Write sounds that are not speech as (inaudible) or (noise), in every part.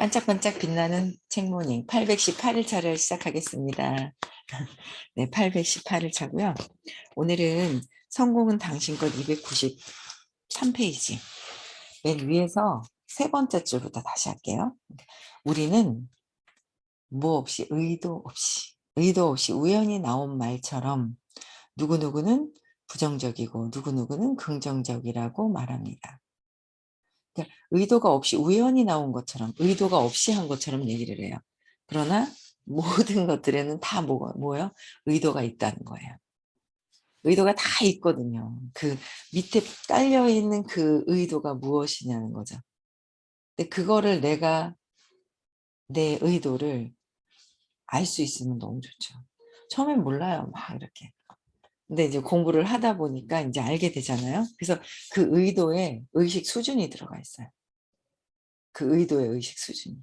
반짝반짝 빛나는 책모닝 818일차를 시작하겠습니다. (laughs) 네, 818일차고요. 오늘은 성공은 당신 것 293페이지 맨 위에서 세 번째 줄부터 다시 할게요. 우리는 뭐 없이 의도 없이 의도 없이 우연히 나온 말처럼 누구누구는 부정적이고 누구누구는 긍정적이라고 말합니다. 그러니까 의도가 없이 우연히 나온 것처럼 의도가 없이 한 것처럼 얘기를 해요. 그러나 (laughs) 모든 것들에는 다 뭐가 뭐요? 의도가 있다는 거예요. 의도가 다 있거든요. 그 밑에 딸려 있는 그 의도가 무엇이냐는 거죠. 근데 그거를 내가 내 의도를 알 수 있으면 너무 좋죠. 처음엔 몰라요. 막 이렇게. 근데 이제 공부를 하다 보니까 이제 알게 되잖아요. 그래서 그 의도에 의식 수준이 들어가 있어요. 그 의도의 의식 수준이.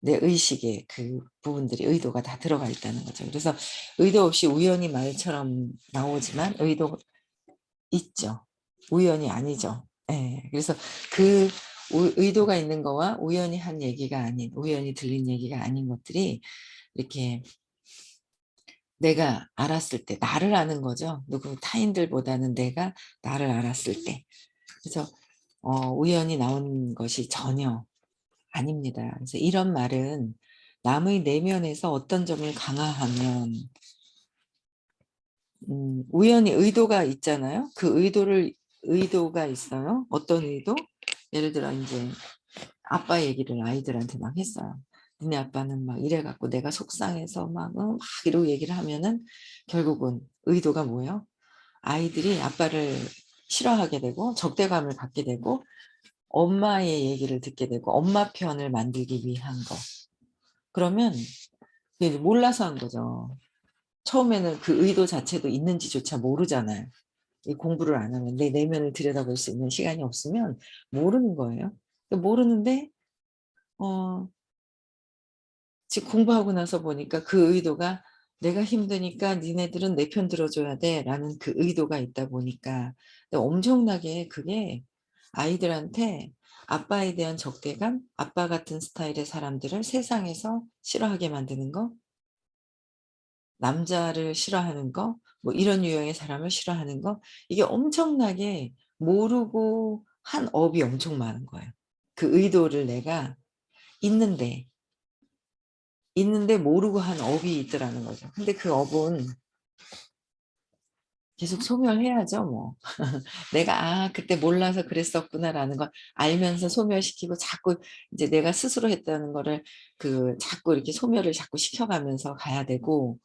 내 의식에 그 부분들이 의도가 다 들어가 있다는 거죠. 그래서 의도 없이 우연히 말처럼 나오지만 의도 있죠. 우연이 아니죠. 예. 그래서 그 우- 의도가 있는 거와 우연히 한 얘기가 아닌, 우연히 들린 얘기가 아닌 것들이 이렇게 내가 알았을 때, 나를 아는 거죠. 누구 타인들보다는 내가 나를 알았을 때. 그래서 어, 우연히 나온 것이 전혀 아닙니다. 그래서 이런 말은 남의 내면에서 어떤 점을 강화하면 음, 우연히 의도가 있잖아요. 그 의도를 의도가 있어요. 어떤 의도? 예를 들어 이제 아빠 얘기를 아이들한테 막 했어요. 니네 아빠는 막 이래갖고 내가 속상해서 막, 어, 막 이러고 얘기를 하면은 결국은 의도가 뭐예요? 아이들이 아빠를 싫어하게 되고 적대감을 갖게 되고 엄마의 얘기를 듣게 되고 엄마 편을 만들기 위한 거. 그러면 몰라서 한 거죠. 처음에는 그 의도 자체도 있는지조차 모르잖아요. 이 공부를 안 하면 내 내면을 들여다볼 수 있는 시간이 없으면 모르는 거예요. 모르는데 어 지금 공부하고 나서 보니까 그 의도가 내가 힘드니까 니네들은 내 편 들어줘야 돼 라는 그 의도가 있다 보니까 엄청나게 그게 아이들한테 아빠에 대한 적대감, 아빠 같은 스타일의 사람들을 세상에서 싫어하게 만드는 거, 남자를 싫어하는 거, 뭐 이런 유형의 사람을 싫어하는 거, 이게 엄청나게 모르고 한 업이 엄청 많은 거예요. 그 의도를 내가 있는데, 있는데 모르고 한 업이 있더라는 거죠. 근데 그 업은 계속 소멸해야죠, 뭐. (laughs) 내가, 아, 그때 몰라서 그랬었구나라는 걸 알면서 소멸시키고 자꾸 이제 내가 스스로 했다는 거를 그 자꾸 이렇게 소멸을 자꾸 시켜가면서 가야 되고,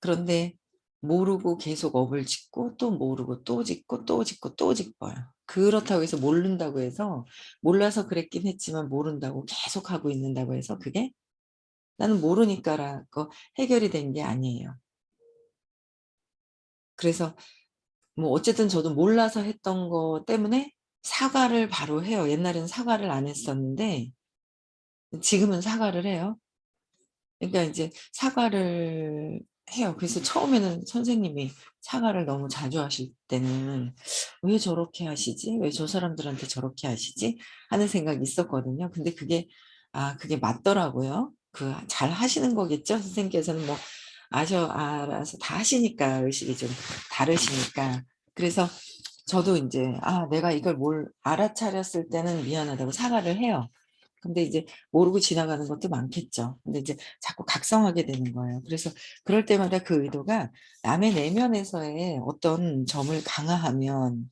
그런데 모르고 계속 업을 짓고 또 모르고 또 짓고 또 짓고 또 짓고요. 그렇다고 해서 모른다고 해서 몰라서 그랬긴 했지만 모른다고 계속 하고 있는다고 해서 그게 나는 모르니까라고 해결이 된 게 아니에요. 그래서 뭐 어쨌든 저도 몰라서 했던 거 때문에 사과를 바로 해요. 옛날에는 사과를 안 했었는데 지금은 사과를 해요. 그러니까 이제 사과를 해요. 그래서 처음에는 선생님이 사과를 너무 자주 하실 때는 왜 저렇게 하시지? 왜 저 사람들한테 저렇게 하시지? 하는 생각이 있었거든요. 근데 그게 아 그게 맞더라고요. 그 잘 하시는 거겠죠? 선생님께서는 뭐 아셔 알아서 다 하시니까 의식이 좀 다르시니까 그래서 저도 이제 아 내가 이걸 뭘 알아차렸을 때는 미안하다고 사과를 해요. 근데 이제 모르고 지나가는 것도 많겠죠. 근데 이제 자꾸 각성하게 되는 거예요. 그래서 그럴 때마다 그 의도가 남의 내면에서의 어떤 점을 강화하면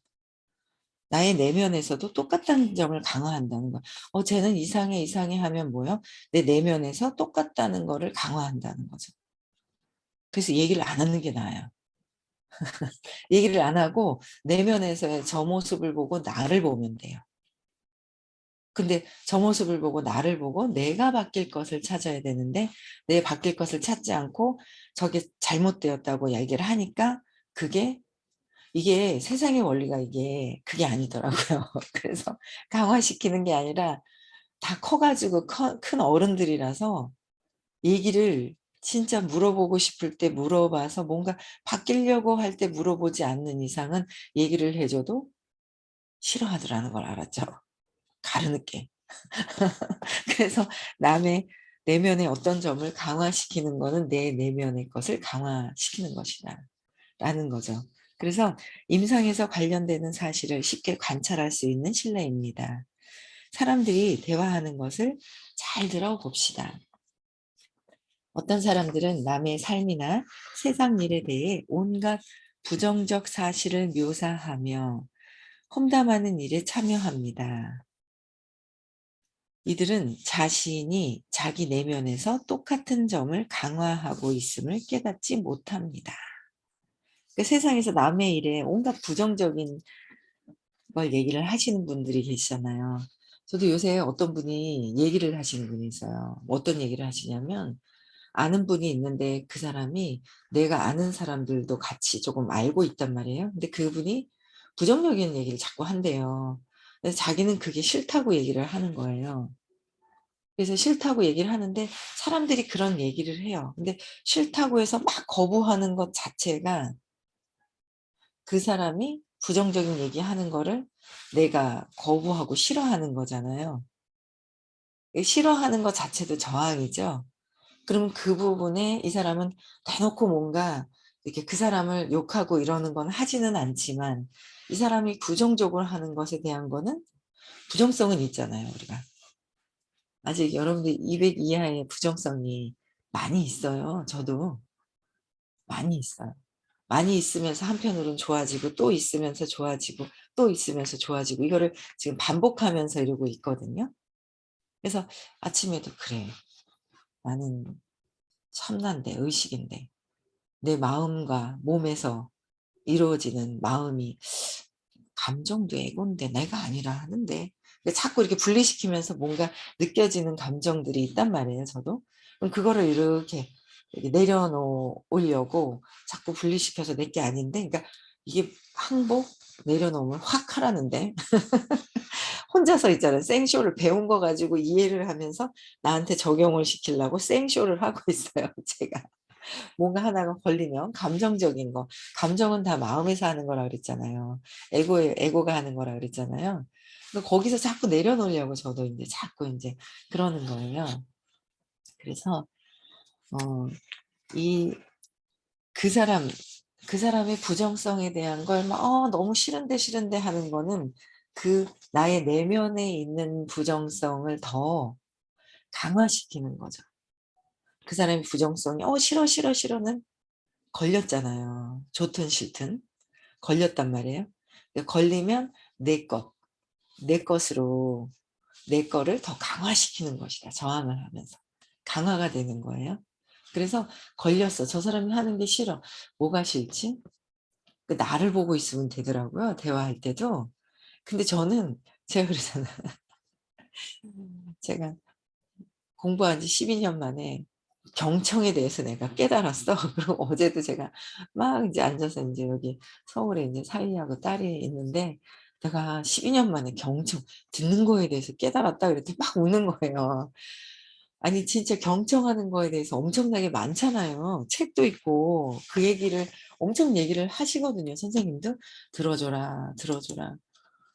나의 내면에서도 똑같다는 점을 강화한다는 거. 어, 쟤는 이상해, 이상해 하면 뭐요? 내 내면에서 똑같다는 거를 강화한다는 거죠. 그래서 얘기를 안 하는 게 나아요. (laughs) 얘기를 안 하고 내면에서의 저 모습을 보고 나를 보면 돼요. 근데 저 모습을 보고 나를 보고 내가 바뀔 것을 찾아야 되는데 내 바뀔 것을 찾지 않고 저게 잘못되었다고 얘기를 하니까 그게 이게 세상의 원리가 이게 그게 아니더라고요. (laughs) 그래서 강화시키는 게 아니라 다 커가지고 커, 큰 어른들이라서 얘기를 진짜 물어보고 싶을 때 물어봐서 뭔가 바뀌려고 할 때 물어보지 않는 이상은 얘기를 해줘도 싫어하더라는 걸 알았죠. 가르늦게. (laughs) 그래서 남의 내면의 어떤 점을 강화시키는 거는 내 내면의 것을 강화시키는 것이다. 라는 거죠. 그래서 임상에서 관련되는 사실을 쉽게 관찰할 수 있는 신뢰입니다. 사람들이 대화하는 것을 잘 들어봅시다. 어떤 사람들은 남의 삶이나 세상 일에 대해 온갖 부정적 사실을 묘사하며 험담하는 일에 참여합니다. 이들은 자신이 자기 내면에서 똑같은 점을 강화하고 있음을 깨닫지 못합니다. 그 세상에서 남의 일에 온갖 부정적인 걸 얘기를 하시는 분들이 계시잖아요. 저도 요새 어떤 분이 얘기를 하시는 분이 있어요. 어떤 얘기를 하시냐면 아는 분이 있는데 그 사람이 내가 아는 사람들도 같이 조금 알고 있단 말이에요. 근데 그분이 부정적인 얘기를 자꾸 한대요. 그래서 자기는 그게 싫다고 얘기를 하는 거예요. 그래서 싫다고 얘기를 하는데 사람들이 그런 얘기를 해요. 근데 싫다고 해서 막 거부하는 것 자체가 그 사람이 부정적인 얘기하는 거를 내가 거부하고 싫어하는 거잖아요. 싫어하는 것 자체도 저항이죠. 그러면 그 부분에 이 사람은 대놓고 뭔가 이렇게 그 사람을 욕하고 이러는 건 하지는 않지만 이 사람이 부정적으로 하는 것에 대한 거는 부정성은 있잖아요, 우리가. 아직 여러분들 200 이하의 부정성이 많이 있어요. 저도 많이 있어요. 많이 있으면서 한편으로는 좋아지고 또 있으면서 좋아지고 또 있으면서 좋아지고 이거를 지금 반복하면서 이러고 있거든요. 그래서 아침에도 그래. 나는 참난데 의식인데 내 마음과 몸에서 이루어지는 마음이 감정도 에고인데 내가 아니라 하는데 자꾸 이렇게 분리시키면서 뭔가 느껴지는 감정들이 있단 말이에요 저도 그럼 그거를 이렇게 내려놓으려고 자꾸 분리시켜서 내 게 아닌데 그러니까 이게 항복 내려놓으면 확 하라는데 (laughs) 혼자서 있잖아요. 생쇼를 배운 거 가지고 이해를 하면서 나한테 적용을 시키려고 생쇼를 (laughs) 하고 있어요. 제가. 뭔가 하나가 걸리면 감정적인 거. 감정은 다 마음에서 하는 거라 그랬잖아요. 에고 에고가 하는 거라 그랬잖아요. 거기서 자꾸 내려놓으려고 저도 이제 자꾸 이제 그러는 거예요. 그래서 어, 이 그 사람 그 사람의 부정성에 대한 걸 막 어, 너무 싫은데 싫은데 하는 거는 그 나의 내면에 있는 부정성을 더 강화시키는 거죠. 그 사람의 부정성이 어 싫어 싫어 싫어는 걸렸잖아요. 좋든 싫든 걸렸단 말이에요. 걸리면 내 것, 내 것으로 내 거를 더 강화시키는 것이다. 저항을 하면서 강화가 되는 거예요. 그래서 걸렸어. 저 사람이 하는 게 싫어. 뭐가 싫지? 그 나를 보고 있으면 되더라고요. 대화할 때도. 근데 저는 제가 그러잖아요. 제가 공부한 지 12년 만에 경청에 대해서 내가 깨달았어. (laughs) 그리고 어제도 제가 막 이제 앉아서 이제 여기 서울에 이제 사위하고 딸이 있는데 내가 12년 만에 경청 듣는 거에 대해서 깨달았다 그랬더니 막 우는 거예요. 아니 진짜 경청하는 거에 대해서 엄청나게 많잖아요. 책도 있고 그 얘기를 엄청 얘기를 하시거든요. 선생님도 들어줘라 들어줘라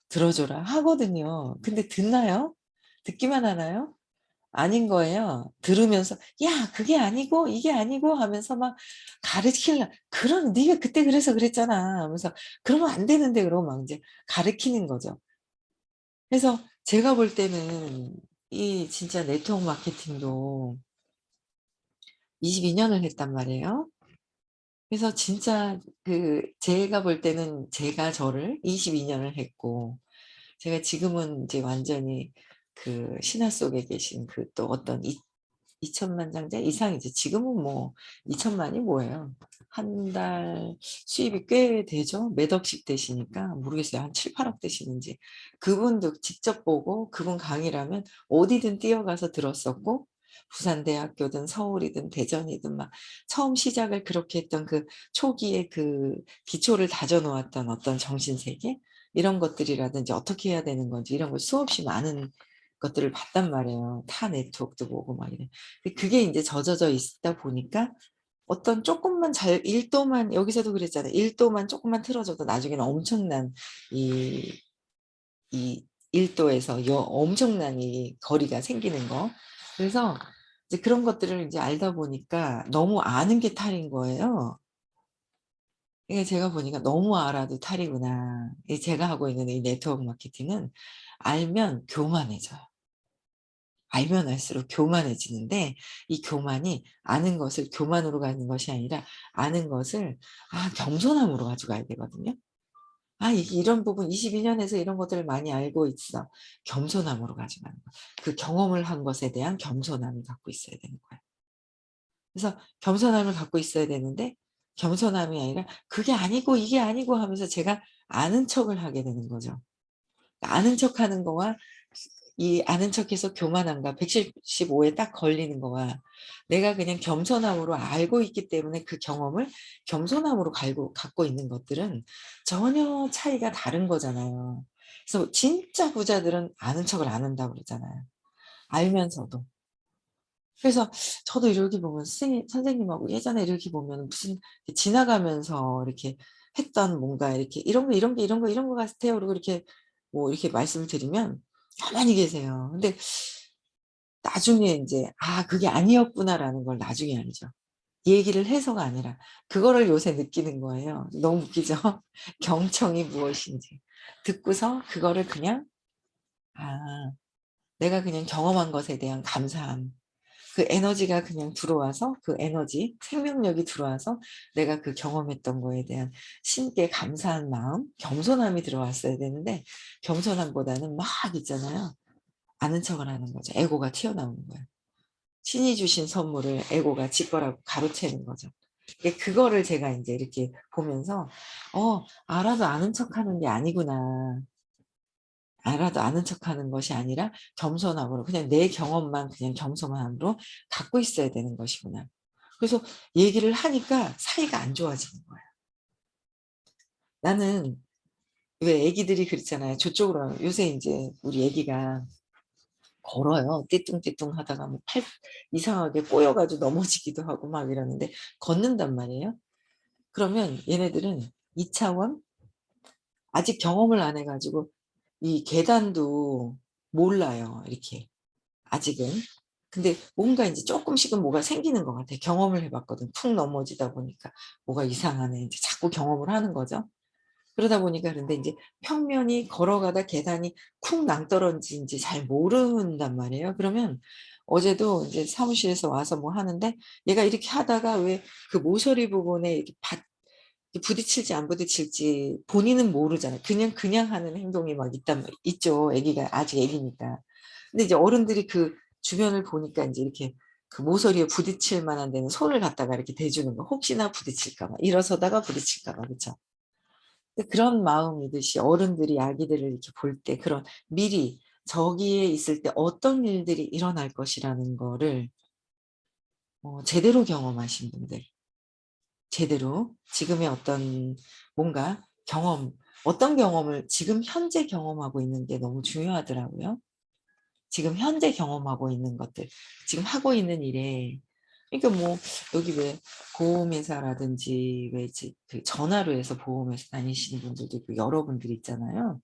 들어줘라 하거든요. 근데 듣나요? 듣기만 하나요? 아닌 거예요. 들으면서 야 그게 아니고 이게 아니고 하면서 막 가르치려 그런 네가 그때 그래서 그랬잖아 하면서 그러면 안 되는데 그러고 막 이제 가르치는 거죠. 그래서 제가 볼 때는 이 진짜 네트워크 마케팅도 22년을 했단 말이에요. 그래서 진짜 그 제가 볼 때는 제가 저를 22년을 했고 제가 지금은 이제 완전히 그 신화 속에 계신 그 또 어떤 2천만 장자 이상이죠. 지금은 뭐 2천만이 뭐예요. 한 달 수입이 꽤 되죠. 몇 억씩 되시니까 모르겠어요. 한 7, 8억 되시는지. 그분도 직접 보고 그분 강의라면 어디든 뛰어가서 들었었고 부산대학교든 서울이든 대전이든 막 처음 시작을 그렇게 했던 그 초기에 그 기초를 다져 놓았던 어떤 정신세계 이런 것들이라든지 어떻게 해야 되는 건지 이런 걸 수없이 많은 것들을 봤단 말이에요. 타 네트워크도 보고 막 이래. 그게 이제 젖어져 있다 보니까 어떤 조금만 잘 1도만 여기서도 그랬잖아요. 1도만 조금만 틀어줘도 나중에는 엄청난 이, 이 1도에서 여 엄청난 이 거리가 생기는 거. 그래서 이제 그런 것들을 이제 알다 보니까 너무 아는 게 탈인 거예요. 제가 보니까 너무 알아도 탈이구나. 이 제가 하고 있는 이 네트워크 마케팅은 알면 교만해져요. 알면 알수록 교만해지는데 이 교만이 아는 것을 교만으로 가는 것이 아니라 아는 것을 아 겸손함으로 가져가야 되거든요. 아 이런 부분 22년에서 이런 것들을 많이 알고 있어. 겸손함으로 가져가는 거. 그 경험을 한 것에 대한 겸손함을 갖고 있어야 되는 거예요. 그래서 겸손함을 갖고 있어야 되는데 겸손함이 아니라 그게 아니고 이게 아니고 하면서 제가 아는 척을 하게 되는 거죠. 아는 척하는 거와 이 아는 척해서 교만함과 115에 딱 걸리는 거와 내가 그냥 겸손함으로 알고 있기 때문에 그 경험을 겸손함으로 갈고, 갖고 있는 것들은 전혀 차이가 다른 거잖아요. 그래서 진짜 부자들은 아는 척을 안 한다고 그러잖아요. 알면서도. 그래서 저도 이렇게 보면 선생님, 선생님하고 예전에 이렇게 보면 무슨 지나가면서 이렇게 했던 뭔가 이렇게 이런 거 이런 게 이런 거 이런 거 같아요. 그리고 이렇게 뭐 이렇게 말씀을 드리면 가만히 계세요. 근데 나중에 이제 '아 그게 아니었구나.'라는 걸 나중에 알죠. 얘기를 해서가 아니라 그거를 요새 느끼는 거예요. 너무 웃기죠? (laughs) 경청이 무엇인지. 듣고서 그거를 그냥 아 내가 그냥 경험한 것에 대한 감사함. 그 에너지가 그냥 들어와서 그 에너지, 생명력이 들어와서 내가 그 경험했던 거에 대한 신께 감사한 마음, 겸손함이 들어왔어야 되는데 겸손함보다는 막 있잖아요. 아는 척을 하는 거죠. 에고가 튀어나오는 거예요. 신이 주신 선물을 에고가 지 거라고 가로채는 거죠. 그거를 제가 이제 이렇게 보면서 어 알아도 아는 척하는 게 아니구나. 알아도 아는 척하는 것이 아니라 겸손함으로 그냥 내 경험만 그냥 겸손함으로 갖고 있어야 되는 것이구나. 그래서 얘기를 하니까 사이가 안 좋아지는 거예요. 나는 왜 애기들이 그랬잖아요. 저쪽으로 요새 이제 우리 애기가 걸어요. 띠뚱띠뚱 하다가 뭐 팔 이상하게 꼬여가지고 넘어지기도 하고 막 이러는데 걷는단 말이에요. 그러면 얘네들은 2차원 아직 경험을 안 해가지고 이 계단도 몰라요. 이렇게 아직은. 근데 뭔가 이제 조금씩은 뭐가 생기는 것 같아. 경험을 해봤거든. 푹 넘어지다 보니까 뭐가 이상하네. 이제 자꾸 경험을 하는 거죠. 그러다 보니까 그런데 이제 평면이 걸어가다 계단이 쿵 낭떠러진지 잘 모른단 말이에요. 그러면 어제도 이제 사무실에서 와서 뭐 하는데 얘가 이렇게 하다가 왜 그 모서리 부분에 이렇게 받, 부딪힐지 안 부딪힐지 본인은 모르잖아요. 그냥 그냥 하는 행동이 막 있단 있죠. 아기가 아직 아기니까. 근데 이제 어른들이 그 주변을 보니까 이제 이렇게 그 모서리에 부딪힐 만한 데는 손을 갖다가 이렇게 대주는 거. 혹시나 부딪힐까 봐. 일어서다가 부딪힐까 봐. 그렇죠? 그런 마음이듯이 어른들이 아기들을 이렇게 볼 때 그런 미리 저기에 있을 때 어떤 일들이 일어날 것이라는 거를 어, 제대로 경험하신 분들 제대로 지금의 어떤 뭔가 경험 어떤 경험을 지금 현재 경험하고 있는 게 너무 중요하더라고요. 지금 현재 경험하고 있는 것들 지금 하고 있는 일에 그러니까 뭐 여기 왜 보험회사라든지 왜 그 전화로 해서 보험회사 다니시는 분들도 있고 여러분들 있잖아요.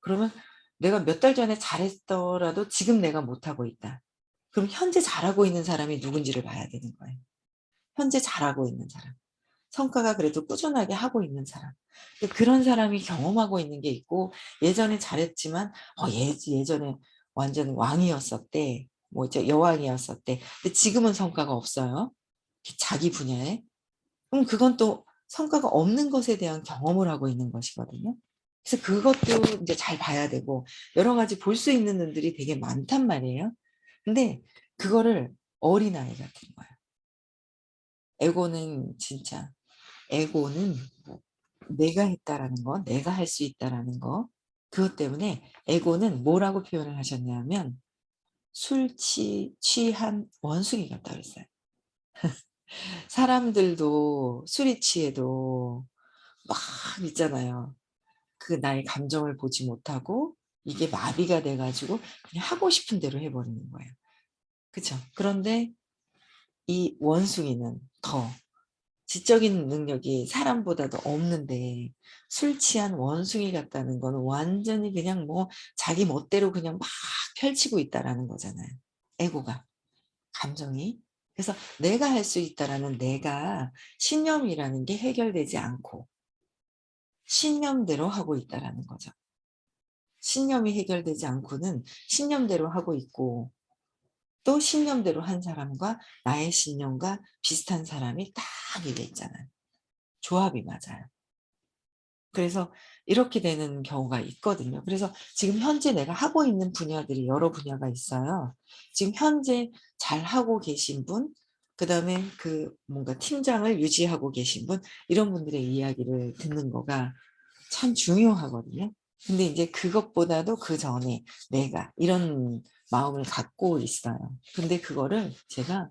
그러면 내가 몇 달 전에 잘했더라도 지금 내가 못하고 있다. 그럼 현재 잘하고 있는 사람이 누군지를 봐야 되는 거예요. 현재 잘하고 있는 사람. 성과가 그래도 꾸준하게 하고 있는 사람. 그런 사람이 경험하고 있는 게 있고 예전에 잘했지만 어, 예, 예전에 완전 왕이었었대. 뭐 이제 여왕이었었대. 근데 지금은 성과가 없어요. 자기 분야에. 그럼 그건 또 성과가 없는 것에 대한 경험을 하고 있는 것이거든요. 그래서 그것도 이제 잘 봐야 되고 여러 가지 볼 수 있는 눈들이 되게 많단 말이에요. 근데 그거를 어린아이 같은 거예요. 에고는 진짜 에고는 내가 했다라는 거, 내가 할 수 있다라는 거. 그것 때문에 에고는 뭐라고 표현을 하셨냐면 술 취, 취한 원숭이 같다 그랬어요. (laughs) 사람들도 술이 취해도 막 있잖아요. 그 나의 감정을 보지 못하고 이게 마비가 돼가지고 그냥 하고 싶은 대로 해버리는 거예요. 그쵸? 그런데 이 원숭이는 더 지적인 능력이 사람보다도 없는데 술 취한 원숭이 같다는 거는 완전히 그냥 뭐 자기 멋대로 그냥 막 펼치고 있다라는 거잖아요. 에고가. 감정이. 그래서 내가 할 수 있다라는 내가 신념이라는 게 해결되지 않고 신념대로 하고 있다라는 거죠. 신념이 해결되지 않고는 신념대로 하고 있고 또 신념대로 한 사람과 나의 신념과 비슷한 사람이 딱 이게 있잖아요. 조합이 맞아요. 그래서 이렇게 되는 경우가 있거든요. 그래서 지금 현재 내가 하고 있는 분야들이 여러 분야가 있어요. 지금 현재 잘 하고 계신 분, 그 다음에 그 뭔가 팀장을 유지하고 계신 분, 이런 분들의 이야기를 듣는 거가 참 중요하거든요. 근데 이제 그것보다도 그 전에 내가 이런 마음을 갖고 있어요. 근데 그거를 제가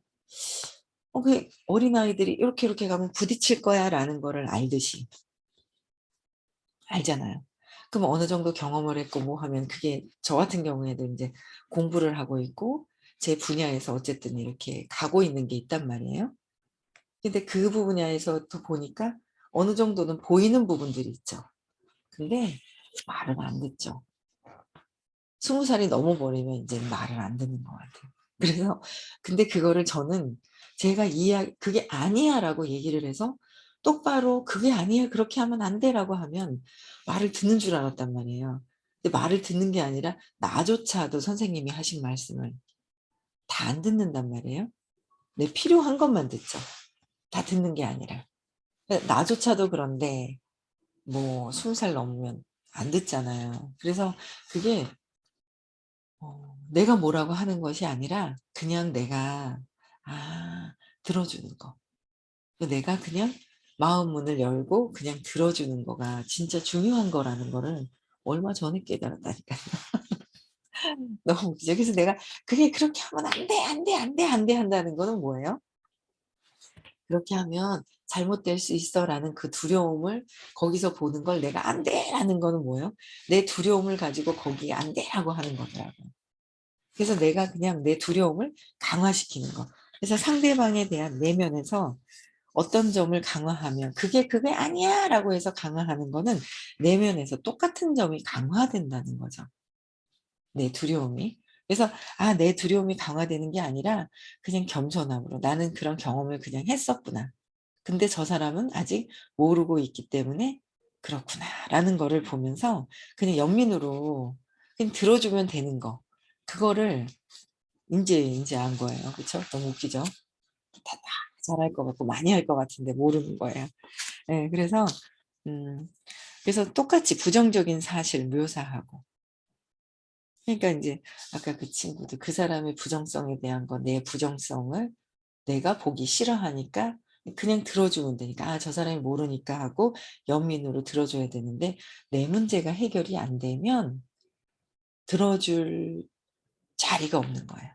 어, 그 어린아이들이 이렇게 이렇게 가면 부딪힐 거야 라는 거를 알듯이 알잖아요. 그럼 어느 정도 경험을 했고 뭐 하면 그게 저 같은 경우에도 이제 공부를 하고 있고 제 분야에서 어쨌든 이렇게 가고 있는 게 있단 말이에요. 근데 그 분야에서 또 보니까 어느 정도는 보이는 부분들이 있죠. 근데 말을 안 듣죠. 스무 살이 넘어버리면 이제 말을 안 듣는 것 같아요. (laughs) 그래서 근데 그거를 저는 제가 이야 그게 아니야라고 얘기를 해서 똑바로 그게 아니야 그렇게 하면 안 돼라고 하면 말을 듣는 줄 알았단 말이에요. 근데 말을 듣는 게 아니라 나조차도 선생님이 하신 말씀을 다 안 듣는단 말이에요. 내 필요한 것만 듣죠. 다 듣는 게 아니라. 나조차도 그런데 뭐 스무 살 넘으면 안 듣잖아요. 그래서 그게 어, 내가 뭐라고 하는 것이 아니라 그냥 내가 아 들어주는 거. 내가 그냥 마음 문을 열고 그냥 들어주는 거가 진짜 중요한 거라는 거를 얼마 전에 깨달았다니까요. (laughs) 너무. 그래서 내가 그게 그렇게 하면 안 돼, 안 돼, 안 돼, 안 돼 한다는 거는 뭐예요? 그렇게 하면 잘못될 수 있어 라는 그 두려움을 거기서 보는 걸 내가 안 돼! 라는 거는 뭐예요? 내 두려움을 가지고 거기에 안 돼! 라고 하는 거더라고요. 그래서 내가 그냥 내 두려움을 강화시키는 거. 그래서 상대방에 대한 내면에서 어떤 점을 강화하면 그게 그게 아니야 라고 해서 강화하는 거는 내면에서 똑같은 점이 강화된다는 거죠. 내 두려움이. 그래서 아 내 두려움이 강화되는 게 아니라 그냥 겸손함으로 나는 그런 경험을 그냥 했었구나. 근데 저 사람은 아직 모르고 있기 때문에 그렇구나 라는 거를 보면서 그냥 연민으로 그냥 들어주면 되는 거 그거를 이제 이제 안 거예요. 그렇죠? 너무 웃기죠? 잘할 것 같고 많이 할 것 같은데 모르는 거예요. 네, 그래서 음, 그래서 똑같이 부정적인 사실 묘사하고 그러니까 이제 아까 그 친구도 그 사람의 부정성에 대한 거 내 부정성을 내가 보기 싫어하니까 그냥 들어주면 되니까 아 저 사람이 모르니까 하고 연민으로 들어줘야 되는데 내 문제가 해결이 안 되면 들어줄 자리가 없는 거예요.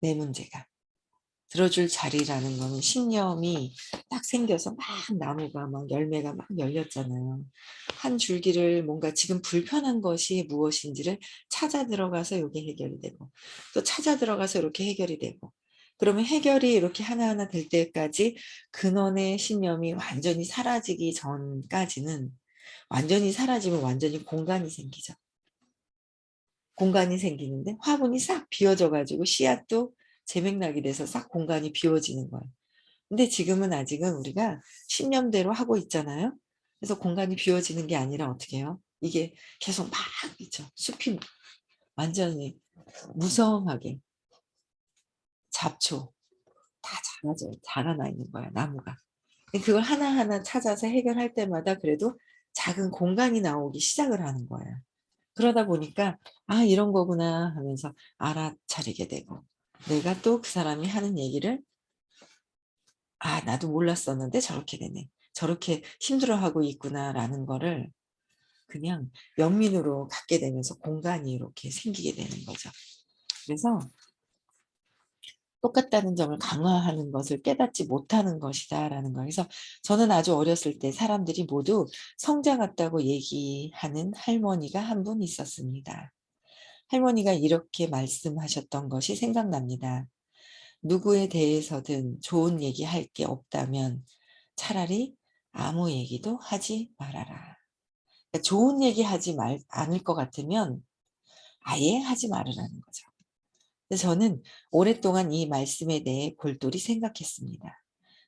내 문제가. 들어줄 자리라는 거는 신념이 딱 생겨서 막 나무가 막 열매가 막 열렸잖아요. 한 줄기를 뭔가 지금 불편한 것이 무엇인지를 찾아 들어가서 이게 해결이 되고 또 찾아 들어가서 이렇게 해결이 되고 그러면 해결이 이렇게 하나하나 될 때까지 근원의 신념이 완전히 사라지기 전까지는 완전히 사라지면 완전히 공간이 생기죠. 공간이 생기는데 화분이 싹 비어져 가지고 씨앗도 재맥락이 돼서 싹 공간이 비워지는 거예요. 근데 지금은 아직은 우리가 신념대로 하고 있잖아요. 그래서 공간이 비워지는 게 아니라 어떻게 해요? 이게 계속 막 있죠. 숲이 완전히 무성하게 잡초 다 자라져 자라나 있는 거야 나무가. 그걸 하나하나 찾아서 해결할 때마다 그래도 작은 공간이 나오기 시작을 하는 거예요. 그러다 보니까 아 이런 거구나 하면서 알아차리게 되고 내가 또 그 사람이 하는 얘기를 아 나도 몰랐었는데 저렇게 되네. 저렇게 힘들어하고 있구나라는 거를 그냥 연민으로 갖게 되면서 공간이 이렇게 생기게 되는 거죠. 그래서 똑같다는 점을 강화하는 것을 깨닫지 못하는 것이다라는 거. 그래서 저는 아주 어렸을 때 사람들이 모두 성자 같다고 얘기하는 할머니가 한 분 있었습니다. 할머니가 이렇게 말씀하셨던 것이 생각납니다. 누구에 대해서든 좋은 얘기 할 게 없다면 차라리 아무 얘기도 하지 말아라. 그러니까 좋은 얘기 하지 말, 않을 것 같으면 아예 하지 말으라는 거죠. 저는 오랫동안 이 말씀에 대해 골똘히 생각했습니다.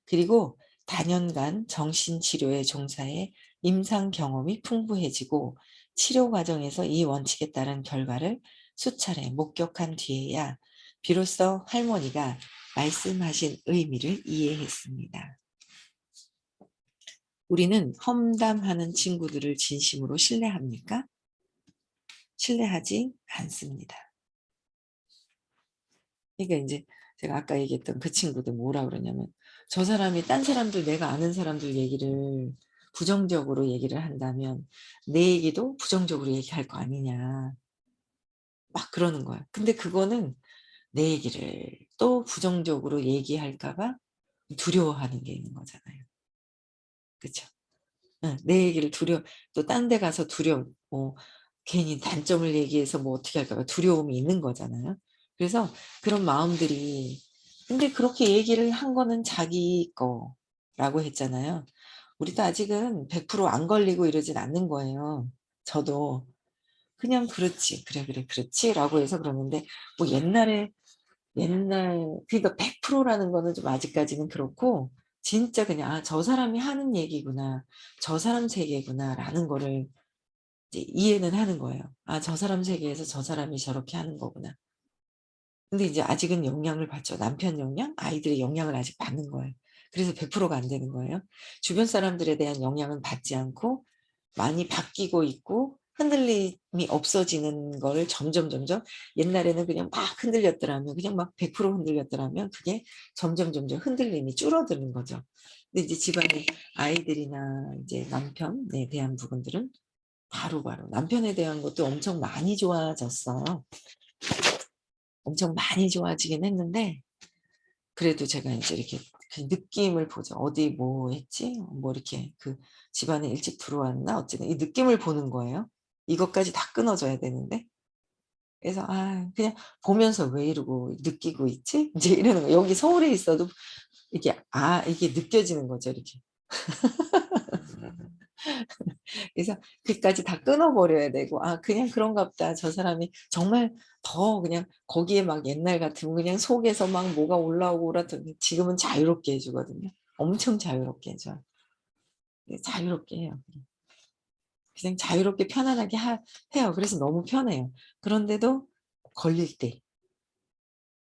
그리고 다년간 정신치료에 종사해 임상 경험이 풍부해지고 치료 과정에서 이 원칙에 따른 결과를 수차례 목격한 뒤에야 비로소 할머니가 말씀하신 의미를 이해했습니다. 우리는 험담하는 친구들을 진심으로 신뢰합니까? 신뢰하지 않습니다. 그러니까 이제 제가 아까 얘기했던 그 친구들 뭐라 그러냐면 저 사람이 딴 사람들 내가 아는 사람들 얘기를 부정적으로 얘기를 한다면 내 얘기도 부정적으로 얘기할 거 아니냐 막 그러는 거야. 근데 그거는 내 얘기를 또 부정적으로 얘기할까 봐 두려워하는 게 있는 거잖아요. 그쵸? 응, 내 얘기를 두려 또 딴 데 가서 두려 뭐 괜히 단점을 얘기해서 뭐 어떻게 할까 봐 두려움이 있는 거잖아요. 그래서 그런 마음들이 근데 그렇게 얘기를 한 거는 자기 거라고 했잖아요. 우리도 아직은 100%안 걸리고 이러진 않는 거예요. 저도 그냥 그렇지 그래 그래 그렇지 라고 해서 그러는데 뭐 옛날에 옛날 그러니까 100%라는 거는 좀 아직까지는 그렇고 진짜 그냥 아 저 사람이 하는 얘기구나 저 사람 세계구나 라는 거를 이해는 하는 거예요. 아 저 사람 세계에서 저 사람이 저렇게 하는 거구나. 근데 이제 아직은 영향을 받죠. 남편 영향, 아이들의 영향을 아직 받는 거예요. 그래서 100%가 안 되는 거예요. 주변 사람들에 대한 영향은 받지 않고 많이 바뀌고 있고 흔들림이 없어지는 거를 점점 점점 옛날에는 그냥 막 흔들렸더라면 그냥 막 100% 흔들렸더라면 그게 점점 점점 흔들림이 줄어드는 거죠. 근데 이제 집안의 아이들이나 이제 남편에 대한 부분들은 바로바로 남편에 대한 것도 엄청 많이 좋아졌어요. 엄청 많이 좋아지긴 했는데 그래도 제가 이제 이렇게 그 느낌을 보죠. 어디 뭐 했지? 뭐 이렇게 그 집안에 일찍 들어왔나? 어쨌든 이 느낌을 보는 거예요. 이것까지 다 끊어져야 되는데. 그래서 아 그냥 보면서 왜 이러고 느끼고 있지? (laughs) 이제 이러는 거. 여기 서울에 있어도 이게 아 이게 느껴지는 거죠. 이렇게. 그래서 그까지 다 끊어버려야 되고 아 그냥 그런가 보다. 저 사람이 정말 더 그냥 거기에 막 옛날 같으면 그냥 속에서 막 뭐가 올라오고 그러더니 지금은 자유롭게 해주거든요. 엄청 자유롭게 해줘 자유롭게 해요. 그냥 자유롭게 편안하게 하, 해요. 그래서 너무 편해요. 그런데도 걸릴 때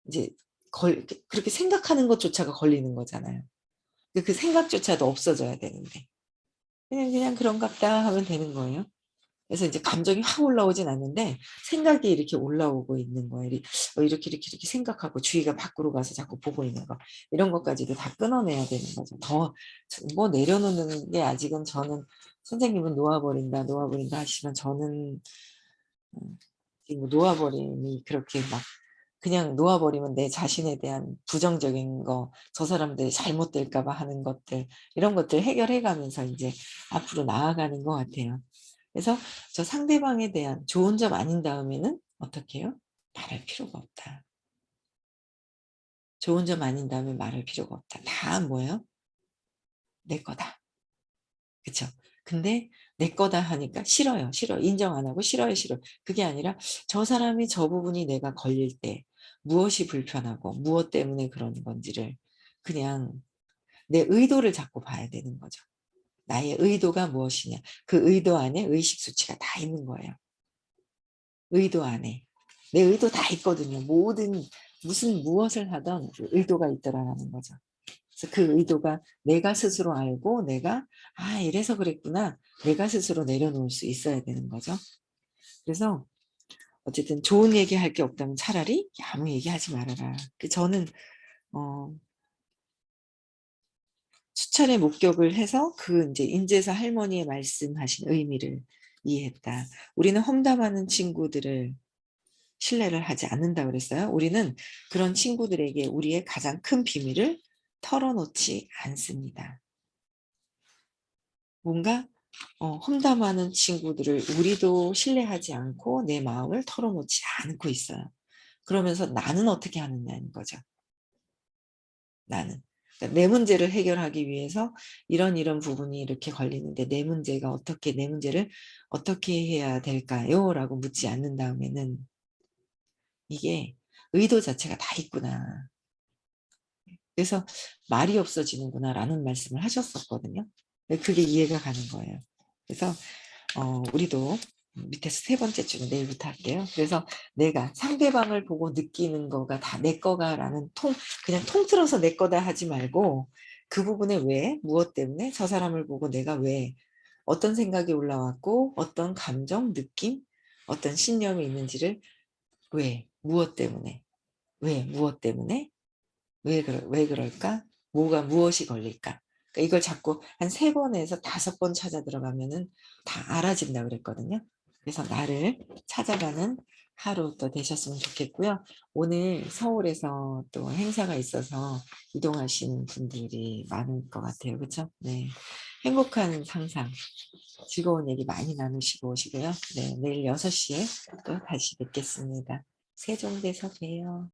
이제 걸, 그렇게 생각하는 것조차가 걸리는 거잖아요. 그 생각조차도 없어져야 되는데 그냥 그냥 그런갑다 하면 되는 거예요. 그래서 이제 감정이 확 올라오진 않는데 생각이 이렇게 올라오고 있는 거예요. 어, 이렇게 이렇게 이렇게 생각하고 주위가 밖으로 가서 자꾸 보고 있는 거 이런 것까지도 다 끊어내야 되는 거죠. 더 뭐 내려놓는 게 아직은 저는 선생님은 놓아버린다 놓아버린다 하시면 저는 음, 지금 놓아버림이 그렇게 막 그냥 놓아버리면 내 자신에 대한 부정적인 거, 저 사람들이 잘못될까 봐 하는 것들, 이런 것들 해결해 가면서 이제 앞으로 나아가는 것 같아요. 그래서 저 상대방에 대한 좋은 점 아닌 다음에는 어떻게 해요? 말할 필요가 없다. 좋은 점 아닌 다음에 말할 필요가 없다. 다 뭐예요? 내 거다. 그쵸? 근데 내 거다 하니까 싫어요. 싫어. 인정 안 하고 싫어요. 싫어. 그게 아니라 저 사람이 저 부분이 내가 걸릴 때 무엇이 불편하고 무엇 때문에 그러는 건지를 그냥 내 의도를 잡고 봐야 되는 거죠. 나의 의도가 무엇이냐. 그 의도 안에 의식 수치가 다 있는 거예요. 의도 안에. 내 의도 다 있거든요. 모든 무슨 무엇을 하던 그 의도가 있더라라는 거죠. 그래서 그 의도가 내가 스스로 알고 내가 아 이래서 그랬구나 내가 스스로 내려놓을 수 있어야 되는 거죠. 그래서 어쨌든 좋은 얘기 할 게 없다면 차라리 아무 얘기 하지 말아라. 그 저는 어, 수차례 목격을 해서 그 이제 인제사 할머니의 말씀하신 의미를 이해했다. 우리는 험담하는 친구들을 신뢰를 하지 않는다 그랬어요. 우리는 그런 친구들에게 우리의 가장 큰 비밀을 털어놓지 않습니다. 뭔가 어, 험담하는 친구들을 우리도 신뢰하지 않고 내 마음을 털어놓지 않고 있어요. 그러면서 나는 어떻게 하느냐는 거죠. 나는. 그러니까 내 문제를 해결하기 위해서 이런 이런 부분이 이렇게 걸리는데 내 문제가 어떻게 내 문제를 어떻게 해야 될까요? 라고 묻지 않는 다음에는 이게 의도 자체가 다 있구나. 그래서 말이 없어지는구나 라는 말씀을 하셨었거든요. 근데 그게 이해가 가는 거예요. 그래서 어, 우리도 밑에서 세 번째 줄은 내일부터 할게요. 그래서 내가 상대방을 보고 느끼는 거가 다 내 거가라는 통 그냥 통틀어서 내 거다 하지 말고 그 부분에 왜 무엇 때문에 저 사람을 보고 내가 왜 어떤 생각이 올라왔고 어떤 감정 느낌 어떤 신념이 있는지를 왜 무엇 때문에 왜 무엇 때문에 왜, 그러, 왜 그럴까 뭐가 무엇이 걸릴까 이걸 자꾸 한 세 번에서 다섯 번 찾아 들어가면은 다 알아진다 그랬거든요. 그래서 나를 찾아가는 하루 또 되셨으면 좋겠고요. 오늘 서울에서 또 행사가 있어서 이동하시는 분들이 많을 것 같아요. 그렇죠? 네. 행복한 상상, 즐거운 얘기 많이 나누시고 오시고요. 네, 내일 6시에 또 다시 뵙겠습니다. 세종대서 봬요.